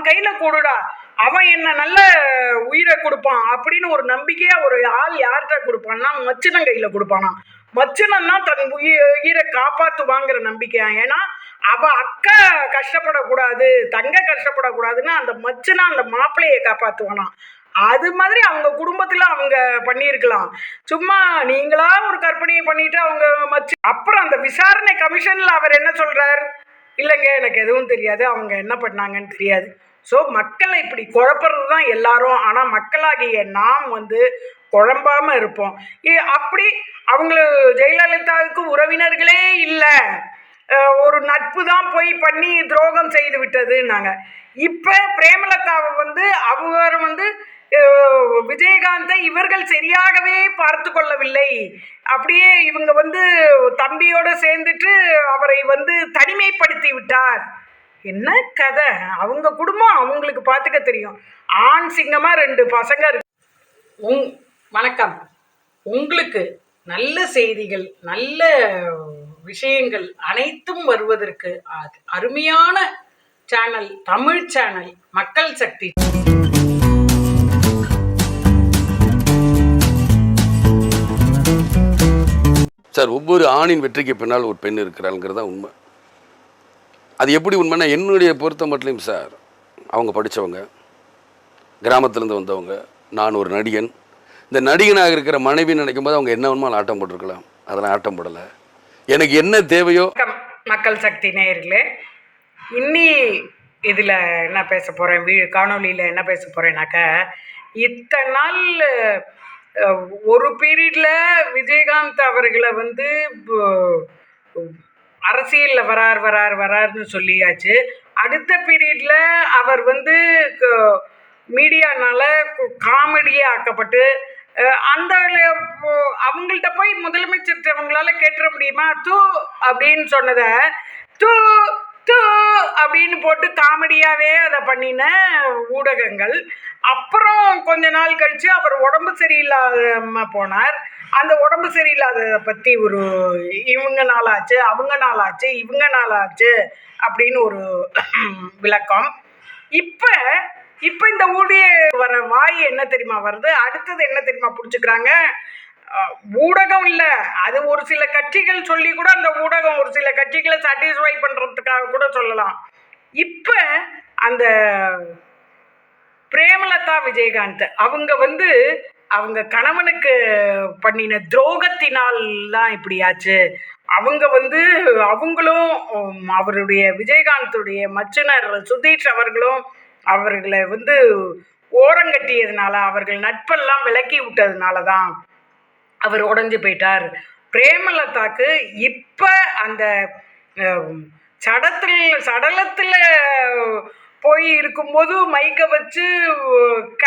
அவன் கையில கொடுடா. அவன் என்ன நல்ல உயிரை கொடுப்பான் அப்படின்னு ஒரு நம்பிக்கையா ஒரு ஆள் யார்கிட்ட கொடுப்பான்னா மச்சினன் கையில கொடுப்பானா மச்சினன் தான் தன் உயிரை காப்பாத்துவாங்கிற நம்பிக்கையா? ஏன்னா அவ அக்கா கஷ்டப்படக்கூடாது தங்க கஷ்டப்படக்கூடாதுன்னு அந்த மச்சினா அந்த மாப்பிள்ளையை காப்பாத்துவானா அது மாதிரி அவங்க குடும்பத்துல அவங்க பண்ணியிருக்கலாம். சும்மா நீங்களா ஒரு கற்பனையை பண்ணிட்டு அவங்க மச்சு அப்புறம் அந்த விசாரணை கமிஷன்ல அவர் என்ன சொல்றார்? இல்லைங்க எனக்கு எதுவும் தெரியாது. அவங்க என்ன பண்ணாங்கன்னு தெரியாது. ஸோ மக்களை இப்படி குழப்பறது தான் எல்லாரும். ஆனால் மக்களாகிய நாம் வந்து குழம்பாம இருப்போம். இ- அப்படி அவங்கள ஜெயலலிதாவுக்கு உறவினர்களே இல்லை. ஒரு நட்பு தான் போய் பண்ணி துரோகம் செய்து விட்டதுன்னாங்க. இப்போ பிரேமலதாவை வந்து அவர் வந்து விஜயகாந்தை இவர்கள் சரியாகவே பார்த்து கொள்ளவில்லை. அப்படியே இவங்க வந்து தம்பியோடு சேர்ந்துட்டு அவரை வந்து தனிமைப்படுத்தி விட்டார். என்ன கதை? அவங்க குடும்பம் அவங்களுக்கு பார்த்துக்க தெரியும். ஆண் சிங்கமா ரெண்டு பசங்க இருக்கு. உங் வணக்கம். உங்களுக்கு நல்ல செய்திகள் நல்ல விஷயங்கள் அனைத்தும் வருவதற்கு அ- அருமையான சேனல் தமிழ் சேனல் மக்கள் சக்தி. சார் ஒவ்வொரு ஆணின் வெற்றிக்கு பின்னால் ஒரு பெண் இருக்கிறாங்கிறது தான் உண்மை. அது எப்படி உண்மைன்னா என்னுடைய பொறுத்த மட்டும் சார் அவங்க படித்தவங்க கிராமத்துலேருந்து வந்தவங்க நான் ஒரு நடிகன். இந்த நடிகனாக இருக்கிற மனைவின்னு நினைக்கும் போது அவங்க என்ன வேணுமோ ஆட்டம் போட்டிருக்கலாம். அதெல்லாம் ஆட்டம் போடலை. எனக்கு என்ன தேவையோ மக்கள் சக்தி நேயர்களே. இன்னி இதில் என்ன பேச போகிறேன் வீ காணொலியில் என்ன பேச போகிறேன்னாக்க இத்தனை நாள் ஒரு பீரியடில் விஜயகாந்த் அவர்களை வந்து அரசியலில் வரார் வரார் வரார்னு சொல்லியாச்சு. அடுத்த பீரியடில் அவர் வந்து மீடியானால காமெடியே ஆக்கப்பட்டு அந்த அவங்கள்ட்ட போய் முதலமைச்சர் அவங்களால கேட்டுற முடியுமா? தூ அப்படின்னு சொன்னதை தூ அப்படின்னு போட்டு காமெடியாவே அதை பண்ணின ஊடகங்கள். அப்புறம் கொஞ்ச நாள் கழிச்சு அவர் உடம்பு சரியில்லாம போனார். அந்த உடம்பு சரியில்லாததை பற்றி ஒரு இவங்க நாளாச்சு அவங்க நாளாச்சு இவங்க நாளாச்சு அப்படின்னு ஒரு விளக்கம். இப்போ இப்போ இந்த ஊடிய வர வாய் என்ன தெரியுமா வருது? அடுத்தது என்ன தெரியுமா பிடிச்சிக்கிறாங்க? ஊடகம் இல்லை. அது ஒரு சில கட்சிகள் சொல்லி கூட அந்த ஊடகம் ஒரு சில கட்சிகளை சாட்டிஸ்ஃபை பண்ணுறதுக்காக கூட சொல்லலாம். இப்போ அந்த பிரேமலதா விஜயகாந்த் அவங்க வந்து அவங்க கணவனுக்கு பண்ணின துரோகத்தினால் தான் இப்படியாச்சு அவங்க வந்து அவங்களும் அவருடைய விஜயகாந்துடைய மச்சினர் சுதீஷ் அவர்களும் அவர்களை வந்து ஓரங்கட்டியதுனால அவர்கள் நட்பெல்லாம் விலக்கி விட்டதுனால தான் அவர் உடைஞ்சு போயிட்டார். பிரேமலதாக்கு இப்போ அந்த சடத்தில் சடலத்தில் போய் இருக்கும்போது மைக்கை வச்சு க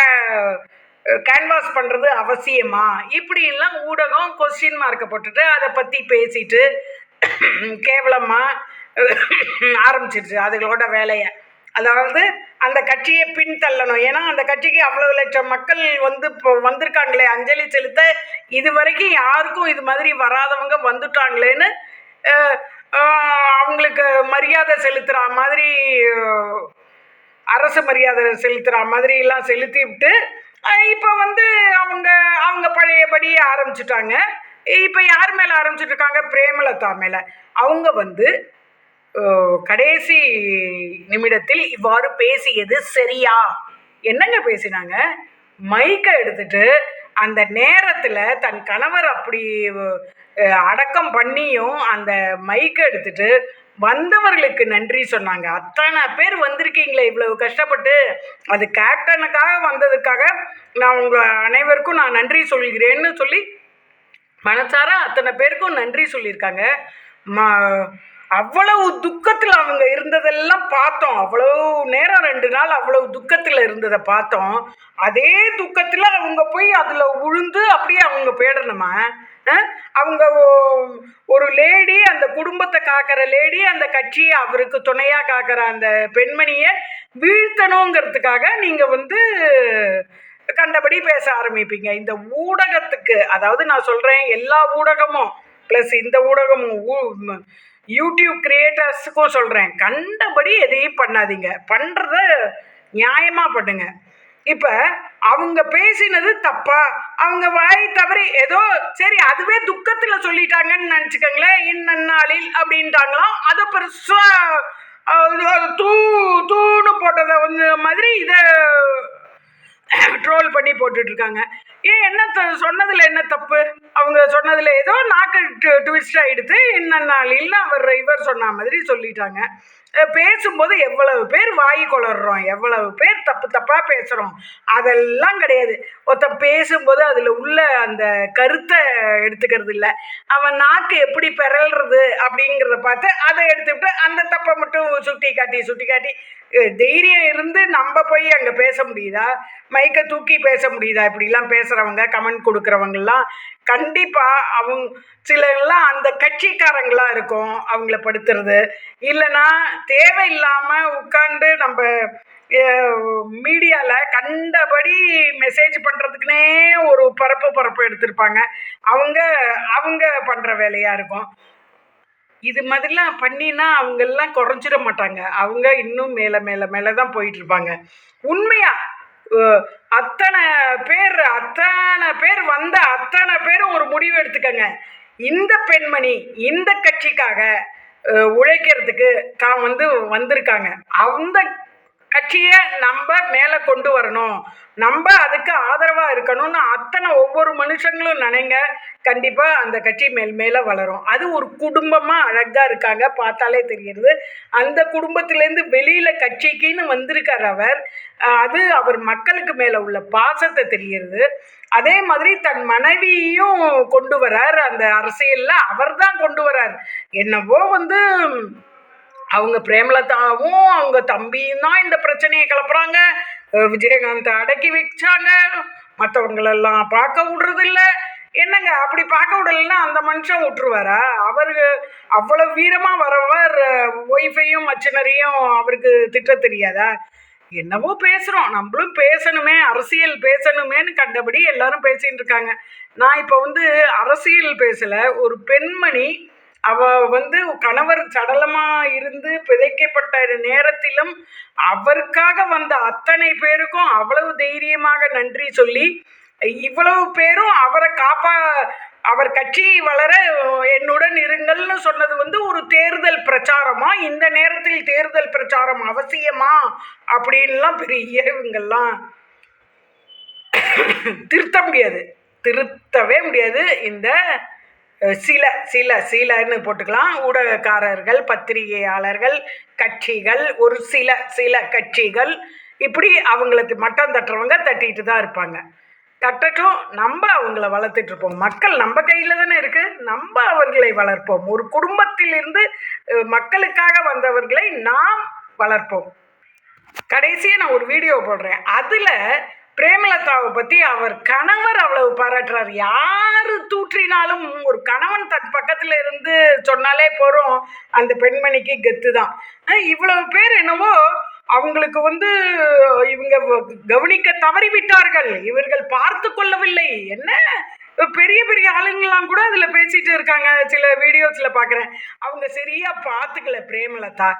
கேன்வாஸ் பண்ணுறது அவசியமா? இப்படிலாம் ஊடகம் கொஸ்டின் மார்க்கை போட்டுட்டு அதை பற்றி பேசிட்டு கேவலமாக ஆரம்பிச்சிருச்சு அதுகளோட வேலையை. அதாவது அந்த கட்சியை பின்தள்ளணும். ஏன்னா அந்த கட்சிக்கு அவ்வளவு லட்சம் மக்கள் வந்து இப்போ வந்திருக்காங்களே. அஞ்சலி செலுத்த இது வரைக்கும் யாருக்கும் இது மாதிரி வராதவங்க வந்துட்டாங்களேன்னு அவங்களுக்கு மரியாதை செலுத்துகிற மாதிரி அரசு மரியாதை செலுத்துகிற மாதிரிலாம் செலுத்தி விட்டு இப்போ வந்து அவங்க அவங்க பழையபடியே ஆரம்பிச்சிட்டாங்க. இப்போ யார் மேலே ஆரம்பிச்சிட்டு இருக்காங்க பிரேமலதா மேலே. அவங்க வந்து கடைசி நிமிடத்தில் இவ்வாறு பேசியது சரியா? என்னங்க பேசினாங்க? மைக்கை எடுத்துட்டு அந்த நேரத்தில் தன் கணவர் அப்படி அடக்கம் பண்ணியும் அந்த மைக்கை எடுத்துட்டு வந்தவர்களுக்கு நன்றி சொன்னாங்க. அத்தனை பேர் வந்திருக்கீங்களே இவ்வளவு கஷ்டப்பட்டு. அது கேப்டனுக்காக வந்ததுக்காக நான் உங்கள் அனைவருக்கும் நான் நன்றி சொல்கிறேன்னு சொல்லி மனசார அத்தனை பேருக்கும் நன்றி சொல்லியிருக்காங்க. ம அவ்வளவு துக்கத்தில் அவங்க இருந்ததெல்லாம் பார்த்தோம். அவ்வளவு நேரம் ரெண்டு நாள் அவ்வளவு துக்கத்தில் இருந்ததை பார்த்தோம். அதே துக்கத்தில் அவங்க போய் அதில் உழுந்து அப்படியே அவங்க போயிடணுமா? அவங்க ஒரு லேடி அந்த குடும்பத்தை காக்கிற லேடி அந்த கட்சியை அவருக்கு துணையாக காக்கிற அந்த பெண்மணியை வீழ்த்தணுங்கிறதுக்காக நீங்கள் வந்து கண்டபடி பேச ஆரம்பிப்பீங்க. இந்த ஊடகத்துக்கு அதாவது நான் சொல்கிறேன் எல்லா ஊடகமும் ப்ளஸ் இந்த ஊடகமும் ஊ- யூடியூப் கிரியேட்டர்ஸுக்கும் சொல்கிறேன் கண்டபடி எதையும் பண்ணாதீங்க. பண்ணுறத நியாயமாக பண்ணுங்க. இப்போ அவங்க பேசினது தப்பா? அவங்க வாய் தவறி ஏதோ சரி அதுவே துக்கத்தில் சொல்லிட்டாங்கன்னு நினச்சிக்கோங்களேன். இந்நன்னாளில் அப்படின்ட்டாங்களாம் அதை பெருசாக தூ தூணு போட்டதை வந்து மாதிரி இதை ட்ரோல் பண்ணி போட்டுட்ருக்காங்க. இருக்காங்க ஏன் என்ன த- சொன்னதுல என்ன தப்பு? அவங்க சொன்னதுல ஏதோ நாக்கு ட்விஸ்ட் ஆயிடுத்து இன்ன அவர் இவர் சொன்ன மாதிரி சொல்லிட்டாங்க. பேசும்போது எவ்வளவு பேர் வாய் கொளறோம் எவ்வளவு பேர் தப்பு தப்பா பேசுறோம் அதெல்லாம் கிடையாது. ஒருத்தன் பேசும்போது அதுல உள்ள அந்த கருத்தை எடுத்துக்கிறது இல்ல. அவன் நாக்கு எப்படி பெறல்றது அப்படிங்கிறத பார்த்து அதை எடுத்துக்கிட்டு அந்த தப்பை மட்டும் சுட்டி காட்டி சுட்டி காட்டி தைரியம் இருந்து நம்ம போய் அங்கே பேச முடியுதா? மைக்கை தூக்கி பேச முடியுதா? இப்படிலாம் பேசுகிறவங்க கமெண்ட் கொடுக்குறவங்கெல்லாம் கண்டிப்பாக அவங்க சிலர்லாம் அந்த கட்சிக்காரங்களா இருக்கும் அவங்கள படுத்துறது. இல்லைன்னா தேவையில்லாமல் உட்காந்து நம்ம மீடியாவில் கண்டபடி மெசேஜ் பண்ணுறதுக்குனே ஒரு பரப்பு பரப்பு எடுத்திருப்பாங்க. அவங்க அவங்க பண்ணுற வேலையாக இருக்கும். இது மாதிரிலாம் பண்ணினா அவங்கெல்லாம் குறைஞ்சிட மாட்டாங்க. அவங்க இன்னும் மேலே மேலே மேலே தான் போயிட்டுருப்பாங்க இருப்பாங்க அத்தனை பேர் அத்தனை பேர் வந்த அத்தனை பேரும் ஒரு முடிவு எடுத்துக்கங்க. இந்த பெண்மணி இந்த கட்சிக்காக உழைக்கிறதுக்கு தான் வந்து வந்திருக்காங்க. அந்த கட்சியை நம்ம மேலே கொண்டு வரணும். நம்ம அதுக்கு ஆதரவாக இருக்கணும்னு அத்தனை ஒவ்வொரு மனுஷங்களும் நினைங்க. கண்டிப்பாக அந்த கட்சி மேல் மேலே வளரும். அது ஒரு குடும்பமாக அழகாக இருக்காங்க பார்த்தாலே தெரிகிறது. அந்த குடும்பத்திலேருந்து வெளியில் கட்சிக்குன்னு வந்திருக்கார் அவர். அது அவர் மக்களுக்கு மேலே உள்ள பாசத்தை தெரிகிறது. அதே மாதிரி தன் மனைவியையும் கொண்டு வரார். அந்த அரசியலில் அவர் தான் கொண்டு வரார். என்னவோ வந்து அவங்க பிரேமலதாவும் அவங்க தம்பியும் தான் இந்த பிரச்சனையை கிளப்புறாங்க. விஜயகாந்தை அடக்கி வச்சாங்க. மற்றவங்களெல்லாம் பார்க்க விடுறதில்ல. என்னங்க அப்படி பார்க்க விடலைன்னா அந்த மனுஷன் விட்டுருவாரா? அவருக்கு அவ்வளோ வீரமாக வரவர் ஒய்ஃபையும் மச்சினரையும் அவருக்கு திட்ட தெரியாதா? என்னவோ பேசுகிறோம் நம்மளும் பேசணுமே அரசியல் பேசணுமேன்னு கண்டபடி எல்லாரும் பேசிகிட்டு இருக்காங்க. நான் இப்போ வந்து அரசியல் பேசலை. ஒரு பெண்மணி அவ வந்து கணவர் சடலமா இருந்து பிதைக்கப்பட்ட நேரத்திலும் அவருக்காக வந்த அத்தனை பேருக்கும் அவ்வளவு தைரியமாக நன்றி சொல்லி இவ்வளவு பேரும் அவரை காப்பா அவர் கட்சி வளர என்னுடன் இருங்கள்னு சொன்னது வந்து ஒரு தேர்தல் பிரச்சாரமா? இந்த நேரத்தில் தேர்தல் பிரச்சாரம் அவசியமா? அப்படின்லாம் பெரிய இவங்கெல்லாம் திருத்த முடியாது. திருத்தவே முடியாது. இந்த சில சில சிலன்னு போட்டுக்கலாம். ஊடகக்காரர்கள் பத்திரிகையாளர்கள் கட்சிகள் ஒரு சில சில கட்சிகள் இப்படி அவங்களுக்கு மட்டம் தட்டுறவங்க தட்டிட்டு தான் இருப்பாங்க. தட்டட்டும் நம்ம அவங்கள வளர்த்துட்டு இருப்போம். மக்கள் நம்ம கையில் தானே இருக்கு. நம்ம அவர்களை வளர்ப்போம். ஒரு குடும்பத்திலிருந்து மக்களுக்காக வந்தவர்களை நாம் வளர்ப்போம். கடைசியாக நான் ஒரு வீடியோ போடுறேன். அதில் பிரேமலதாவை பற்றி அவர் கணவர் அவ்வளவு பாராட்டுறார். யார் தூற்றினாலும் ஒரு கணவன் தன் பக்கத்தில் இருந்து சொன்னாலே போகிறோம் அந்த பெண்மணிக்கு கெத்து தான். இவ்வளவு பேர் என்னவோ அவங்களுக்கு வந்து இவங்க கவனிக்க தவறிவிட்டார்கள். இவர்கள் பார்த்து கொள்ளவில்லை. என்ன? பெரிய பெரிய ஆளுங்கெல்லாம் கூட அதில் பேசிட்டு இருக்காங்க. சில வீடியோஸில் பார்க்குறேன் அவங்க சரியாக பார்த்துக்கல பிரேமலதா.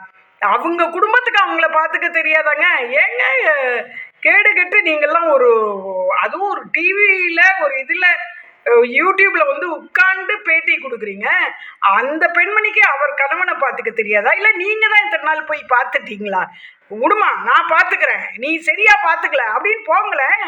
அவங்க குடும்பத்துக்கு அவங்கள பார்த்துக்க தெரியாதாங்க. ஏங்க கேடு கெட்டு நீங்கள்லாம் ஒரு அதுவும் ஒரு டிவியில் ஒரு இதில் யூடியூப்ல வந்து உட்கார்ந்து பேட்டி கொடுக்குறீங்க. அந்த பெண்மணிக்கு அவர் கணவனை பார்த்துக்க தெரியாதா? இல்லை நீங்கள் தான் இத்தனை நாள் போய் பார்த்துட்டீங்களா? விடுமா நான் பார்த்துக்கிறேன். நீ சரியா பார்த்துக்கல. அப்படின்னு போங்களேன்.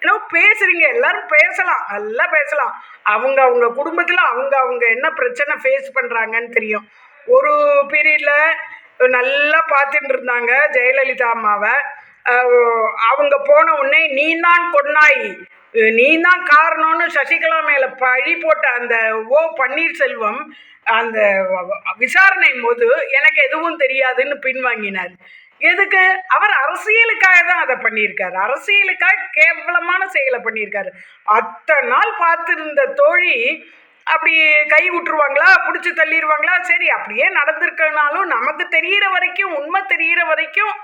ஏன்னா பேசுறீங்க. எல்லாரும் பேசலாம். நல்லா பேசலாம். அவங்க அவங்க குடும்பத்தில் அவங்க அவங்க என்ன பிரச்சனை ஃபேஸ் பண்ணுறாங்கன்னு தெரியும். ஒரு பீரியடில் நல்லா பார்த்துட்டு இருந்தாங்க ஜெயலலிதா அம்மாவை. அவங்க போன உடனே நீ தான் கொன்னாய். நீ தான் காரணம்னு சசிகலா மேலே பழி போட்ட அந்த ஓ பன்னீர்செல்வம் அந்த விசாரணை போது எனக்கு எதுவும் தெரியாதுன்னு பின்வாங்கினார். எதுக்கு? அவர் அரசியலுக்காக தான் அதை பண்ணியிருக்காரு. அரசியலுக்காக கேவலமான செயலை பண்ணியிருக்காரு. அத்தனை நாள் பார்த்துருந்த தோழி அப்படி கை விட்டுருவாங்களா பிடிச்சி தள்ளிடுவாங்களா சரி அப்படியே நடந்திருக்கனாலும் நமக்கு தெரியிற வரைக்கும் உண்மை தெரிகிற வரைக்கும்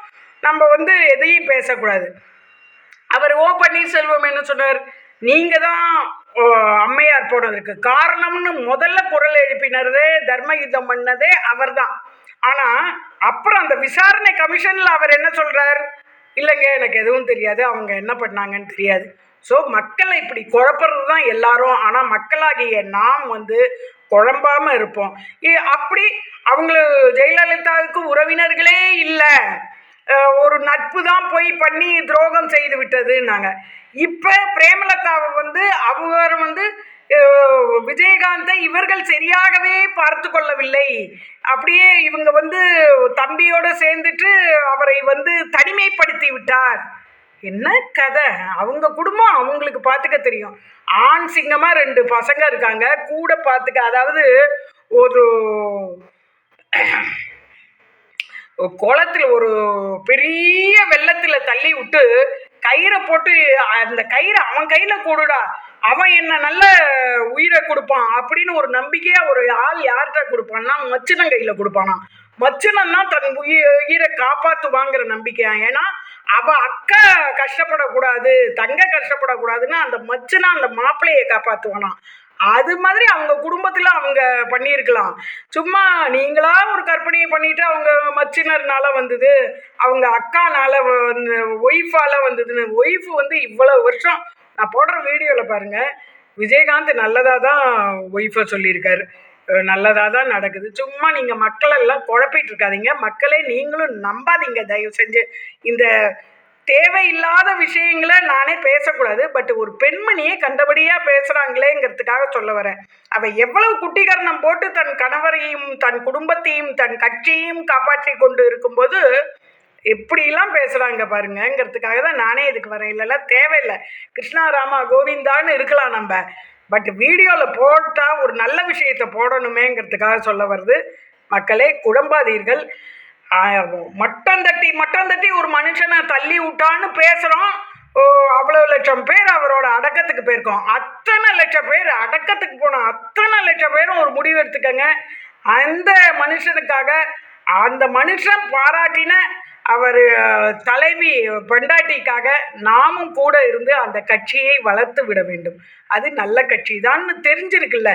நம்ம வந்து எதையும் பேசக்கூடாது. அவர் ஓ பன்னீர்செல்வம் என்ன சொன்னார்? நீங்கள் தான் ஓ, அம்மையார் போனதற்கு காரணம்னு முதல்ல குரல் எழுப்பினதே தர்ம யுத்தம் பண்ணதே அவர்தான் ஆனால் அப்புறம் அந்த விசாரணை கமிஷனில் அவர் என்ன சொல்கிறார் இல்லைங்க எனக்கு எதுவும் தெரியாது. அவங்க என்ன பண்ணாங்கன்னு தெரியாது. ஸோ மக்களை இப்படி குழப்பறது தான் எல்லாரும். ஆனால் மக்களாகிய நாம் வந்து குழம்பாமல் இருப்போம். இ- அப்படி அவங்கள ஜெயலலிதாவுக்கு உறவினர்களே இல்லை. ஒரு நட்பு தான் போய் பண்ணி துரோகம் செய்து விட்டதுன்னாங்க. இப்போ பிரேமலதாவை வந்து அவர் வந்து விஜயகாந்தை இவர்கள் சரியாகவே பார்த்து கொள்ளவில்லை. அப்படியே இவங்க வந்து தம்பியோட சேர்ந்துட்டு அவரை வந்து தனிமைப்படுத்தி விட்டார். என்ன கதை? அவங்க குடும்பம் அவங்களுக்கு பார்த்துக்க தெரியும். ஆண் சிங்கமாக ரெண்டு பசங்க இருக்காங்க. கூட பார்த்துக்க அதாவது ஒரு குளத்துல ஒரு பெரிய வெள்ளத்தில் தள்ளி விட்டு கயிறை போட்டு அந்த கயிறை அவன் கையில் கொடுடா அவன் என்ன நல்ல உயிரை கொடுப்பான் அப்படின்னு ஒரு நம்பிக்கையா ஒரு ஆள் யார்கிட்ட கொடுப்பான்னா மச்சினன் கையில கொடுப்பானா. மச்சினன் தான் தன் உயி- உயிரை காப்பாத்துவாங்கிற நம்பிக்கையா. ஏன்னா அவ அக்கா கஷ்டப்படக்கூடாது தங்க கஷ்டப்படக்கூடாதுன்னு அந்த மச்சனா அந்த மாப்பிள்ளையை காப்பாத்துவானா. அது மாதிரி அவங்க குடும்பத்தில் அவங்க பண்ணியிருக்கலாம். சும்மா நீங்களா ஒரு கற்பனையை பண்ணிட்டு அவங்க மச்சினர்னால வந்தது அவங்க அக்கானால வந்து ஒய்ஃபால வந்ததுன்னு ஒய்ஃப் வந்து இவ்வளவு வருஷம் நான் போடுற வீடியோவில் பாருங்க விஜயகாந்த் நல்லதாக தான் ஒய்ஃபை சொல்லியிருக்காரு. நல்லதாக தான் நடக்குது. சும்மா நீங்கள் மக்களெல்லாம் குழப்பிட்டு இருக்காதீங்க. மக்களே நீங்களும் நம்பாதீங்க. தயவு செஞ்சு இந்த தேவையில்லாத விஷயங்களை நானே பேசக்கூடாது பட் ஒரு பெண்மணியை கண்டபடியாக பேசுகிறாங்களேங்கிறதுக்காக சொல்ல வரேன். அவள் எவ்வளவு குட்டிகரணம் போட்டு தன் கணவரையும் தன் குடும்பத்தையும் தன் கட்சியையும் காப்பாற்றி கொண்டு இருக்கும்போது எப்படிலாம் பேசுகிறாங்க பாருங்கங்கிறதுக்காக தான் நானே இதுக்கு வரேன். இல்லைல்ல தேவையில்லை. கிருஷ்ணா ராமா கோவிந்தான்னு இருக்கலாம் நம்ம. பட் வீடியோவில் போட்டால் ஒரு நல்ல விஷயத்தை போடணுமேங்கிறதுக்காக சொல்ல வருது. மக்களே குழம்பாதீர்கள். மட்டம் தட்டி மட்டம் தட்டி ஒரு மனுஷனை தள்ளி விட்டான்னு பேசுகிறோம் ஓ அவ்வளோ லட்சம் பேர் அவரோட அடக்கத்துக்கு போயிருக்கோம். அத்தனை லட்சம் பேர் அடக்கத்துக்கு போன அத்தனை லட்சம் பேரும் ஒரு முடிவு எடுத்துக்கங்க. அந்த மனுஷனுக்காக அந்த மனுஷன் பாராட்டின அவர் தலைவி பெண்டாட்டிக்காக நாமும் கூட இருந்து அந்த கட்சியை வளர்த்து விட வேண்டும். அது நல்ல கட்சி தான்னு தெரிஞ்சிருக்குல்ல.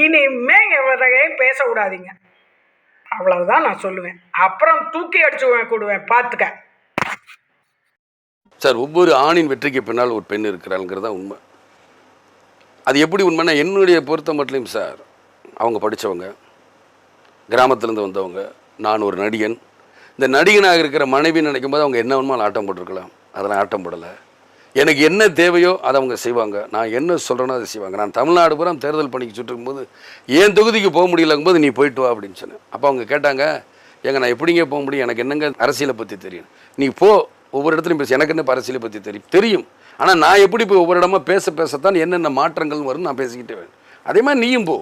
இனிமே எவரையும் பேச விடாதீங்க. அவ்வளவுதான் நான் சொல்லுவேன். அப்புறம் தூக்கி அடிச்சு கூடுவேன் பார்த்துக்க சார் ஒவ்வொரு ஆணின் வெற்றிக்கு பின்னால் ஒரு பெண் இருக்கிறாங்கிறது தான் உண்மை. அது எப்படி உண்மைன்னா என்னுடைய பொறுத்த மட்டும் சார் அவங்க படித்தவங்க கிராமத்துலேருந்து வந்தவங்க நான் ஒரு நடிகன். இந்த நடிகனாக இருக்கிற மனைவி நினைக்கும் போது அவங்க என்ன வேணுமோ ஆட்டம் போட்டிருக்கலாம். அதெல்லாம் ஆட்டம் போடலை. எனக்கு என்ன தேவையோ அதை அவங்க செய்வாங்க. நான் என்ன சொல்கிறேனோ அதை செய்வாங்க. நான் தமிழ்நாடு பூரா தேர்தல் பணிக்கு சுற்றுக்கும் போது என் தொகுதிக்கு போக முடியலங்கும்போது நீ போயிட்டு வா அப்படின்னு சொன்னேன். அப்போ அவங்க கேட்டாங்க ஏங்க நான் எப்படிங்க போக முடியும்? எனக்கு என்னங்க அரசியலை பற்றி தெரியும்? நீ போ ஒவ்வொரு இடத்துலையும் பேசு. எனக்கு என்ன அரசியலை பற்றி தெரியும்? தெரியும். ஆனால் நான் எப்படி போய் ஒவ்வொரு இடமா பேச பேசத்தான் என்னென்ன மாற்றங்கள் வரும் நான் பேசிக்கிட்டே வேணும் அதே மாதிரி நீயும் போ.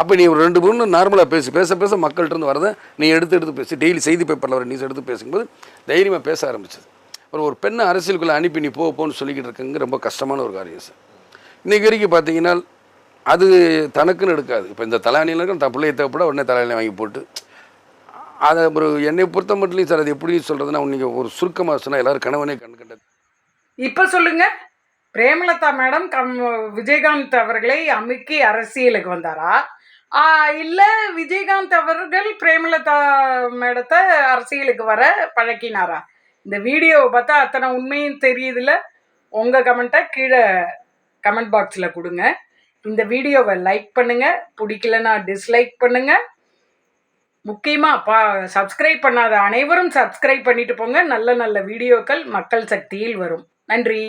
அப்போ நீ ஒரு ரெண்டு மூணு நார்மலாக பேசி. பேச பேச மக்கள்கிட்ட இருந்து வரதை நீ எடுத்து எடுத்து பேசி. டெய்லி செய்தி பேப்பரில் வர நியூஸ் எடுத்து பேசும்போது தைரியமாக பேச ஆரம்பிச்சது. அப்புறம் ஒரு பெண்ணை அரசியலுக்குள்ளே அனுப்பி நீ போ போன்னு சொல்லிக்கிட்டு இருக்கங்க ரொம்ப கஷ்டமான ஒரு காரியம் சார். இன்றைக்கி வரைக்கும் பார்த்தீங்கன்னா அது தனக்குன்னு எடுக்காது. இப்போ இந்த தலானியில் இருக்க தன் பிள்ளையை தேவைப்பட உடனே தலையில வாங்கி போட்டு அதை ஒரு என்னை பொறுத்த மட்டும் சார் அது எப்படி சொல்கிறதுனா நீங்கள் ஒரு சுருக்கமாக சொன்னால் எல்லோரும் கணவனே கண் கண்டது இப்போ சொல்லுங்கள் பிரேமலதா மேடம் கம் விஜயகாந்த் அவர்களை அமுக்கி அரசியலுக்கு வந்தாரா? இல்லை விஜயகாந்த் அவர்கள் பிரேமலதா மேடத்தை அரசியலுக்கு வர பழக்கினாரா? இந்த வீடியோவை பார்த்தா அத்தனை உண்மையும் தெரியுதுல. உங்கள் கமெண்ட்டை கீழே கமெண்ட் பாக்ஸில் கொடுங்க. இந்த வீடியோவை லைக் பண்ணுங்கள் பிடிக்கலன்னா டிஸ்லைக் பண்ணுங்கள் முக்கியமாக பா சப்ஸ்கிரைப் பண்ணாத அனைவரும் சப்ஸ்கிரைப் பண்ணிட்டு போங்க. நல்ல நல்ல வீடியோக்கள் மக்கள் சக்தியில் வரும். நன்றி.